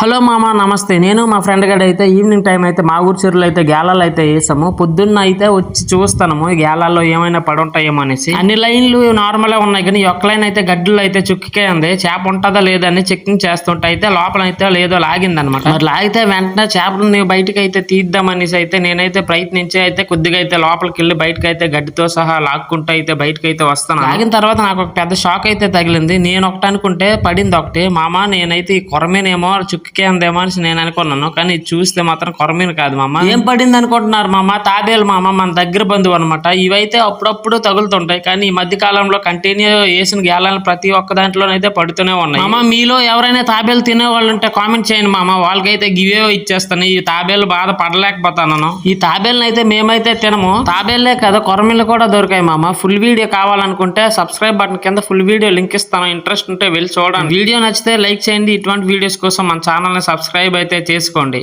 Hello మామ నమస్తే. నేను మా ఫ్రెండ్ గడ అయితే ఈవినింగ్ టైం అయితే మా ఊరు చెరువులో అయితే గేలాలు అయితే వేసాము. పొద్దున్న అయితే వచ్చి చూస్తాము గేలాల్లో ఏమైనా పడి ఉంటాయేమో అనేసి. అన్ని లైన్లు నార్మల్గా ఉన్నాయి కానీ ఒక్క లైన్ అయితే గడ్డలు అయితే చుక్కికే ఉంది చేప ఉంటుందా లేదని అని చెక్కింగ్ చేస్తుంటే అయితే లోపల అయితే లేదో లాగింది అనమాట మరి లాగితే వెంటనే చేపలని బయటకి అయితే తీద్దామనేసి అయితే నేనైతే ప్రయత్నించి అయితే కొద్దిగా అయితే లోపలికి వెళ్ళి బయటకి అయితే గడ్డితో సహా లాక్కుంటూ అయితే బయటకి అయితే వస్తాను. లాగిన తర్వాత నాకు ఒక పెద్ద షాక్ అయితే తగిలింది. నేను ఒకటి అనుకుంటే పడింది ఒకటి. మామ నేనైతే ఈ కొరమేనేమో చుక్కి ఉందేమో అని నేను అనుకున్నాను. కానీ చూస్తే మాత్రం కొరమీను కాదు మామ. ఏం పడింది అనుకుంటున్నారు మామ? తాబేలు మామ మన దగ్గర బంధువు అనమాట ఇవైతే అప్పుడప్పుడు తగులుతుంటాయి. కానీ ఈ మధ్య కాలంలో కంటిన్యూ వేసిన గేలాలు ప్రతి ఒక్క దాంట్లోనైతే పడుతూనే ఉన్నాయి. మామ మీలో ఎవరైనా తాబేలు తినే వాళ్ళు ఉంటే కామెంట్ చేయండి మామ. వాళ్ళకైతే గివే ఇచ్చేస్తాను. ఈ తాబేలు బాధ పడలేకపోతాను ఈ తాబేలను అయితే మేమైతే తినము. తాబేలే కదా కొరమీలు కూడా దొరికాయి మామ. ఫుల్ వీడియో కావాలనుకుంటే సబ్స్క్రైబ్ బటన్ కింద ఫుల్ వీడియో లింక్ ఇస్తాను. ఇంట్రెస్ట్ ఉంటే వెళ్ళి చూడండి. వీడియో నచ్చితే లైక్ చేయండి. ఇటువంటి వీడియోస్ కోసం మన ఛానల్ ఛానల్ని సబ్స్క్రైబ్ అయితే చేసుకోండి.